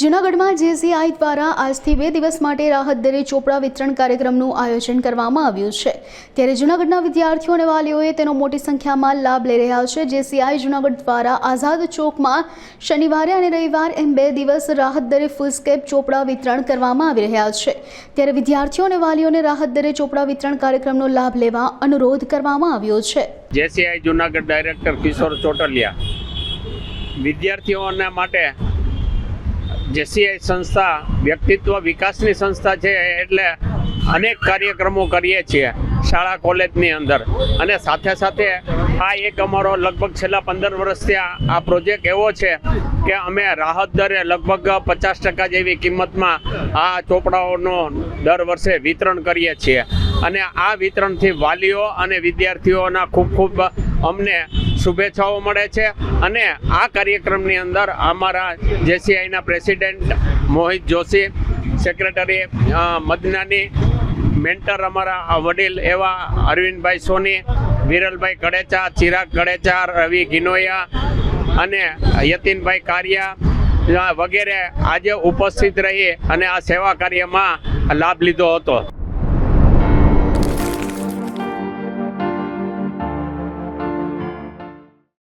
જૂનાગઢમાં જેસીઆઈ દ્વારા આજથી બે દિવસ માટે રાહત દરે ચોપડા વિતરણ કાર્યક્રમનું આયોજન કરવામાં આવ્યું છે. ત્યારે જૂનાગઢના વિદ્યાર્થીઓ અને વાલીઓએ તેનો મોટી સંખ્યામાં લાભ લઈ રહ્યા છે. જેસીઆઈ જૂનાગઢ દ્વારા આઝાદ ચોકમાં શનિવારે અને રવિવાર એમ બે દિવસ રાહત દરે ફૂલસ્કેપ ચોપડા વિતરણ કરવામાં આવી રહ્યા છે. ત્યારે વિદ્યાર્થીઓ અને વાલીઓને રાહત દરે ચોપડા વિતરણ કાર્યક્રમનો લાભ લેવા અનુરોધ કરવામાં આવ્યો છે. જેસીઆઈ જૂનાગઢ ડાયરેક્ટર કિશોર ચોટલિયા, વિદ્યાર્થીઓના માટે જેસીઆઈ સંસ્થા, વ્યક્તિત્વ વિકાસની સંસ્થા છે એટલે અનેક કાર્યક્રમો કરીએ છીએ શાળા, કોલેજની અંદર. અને સાથે સાથે આ એક અમારો લગભગ છેલ્લા પંદર વર્ષથી આ પ્રોજેક્ટ એવો છે કે અમે રાહત દરે લગભગ પચાસ ટકા જેવી કિંમતમાં આ ચોપડાઓનું દર વર્ષે વિતરણ કરીએ છીએ. અને આ વિતરણથી વાલીઓ અને વિદ્યાર્થીઓના ખૂબ ખૂબ અમને શુભેચ્છાઓ મળે છે. અને આ કાર્યક્રમની અંદર અમારા જેસીઆઈના president Mohit Joshi, secretary Madnani mentor અમારા વડીલ એવા અરવિંદભાઈ સોની, વિરલભાઈ કડેચા ચિરાગ કડેચા રવિ ગિનોયા અને યતિનભાઈ કારિયા વગેરે આજે ઉપસ્થિત રહી અને આ સેવા કાર્યમાં લાભ લીધો હતો.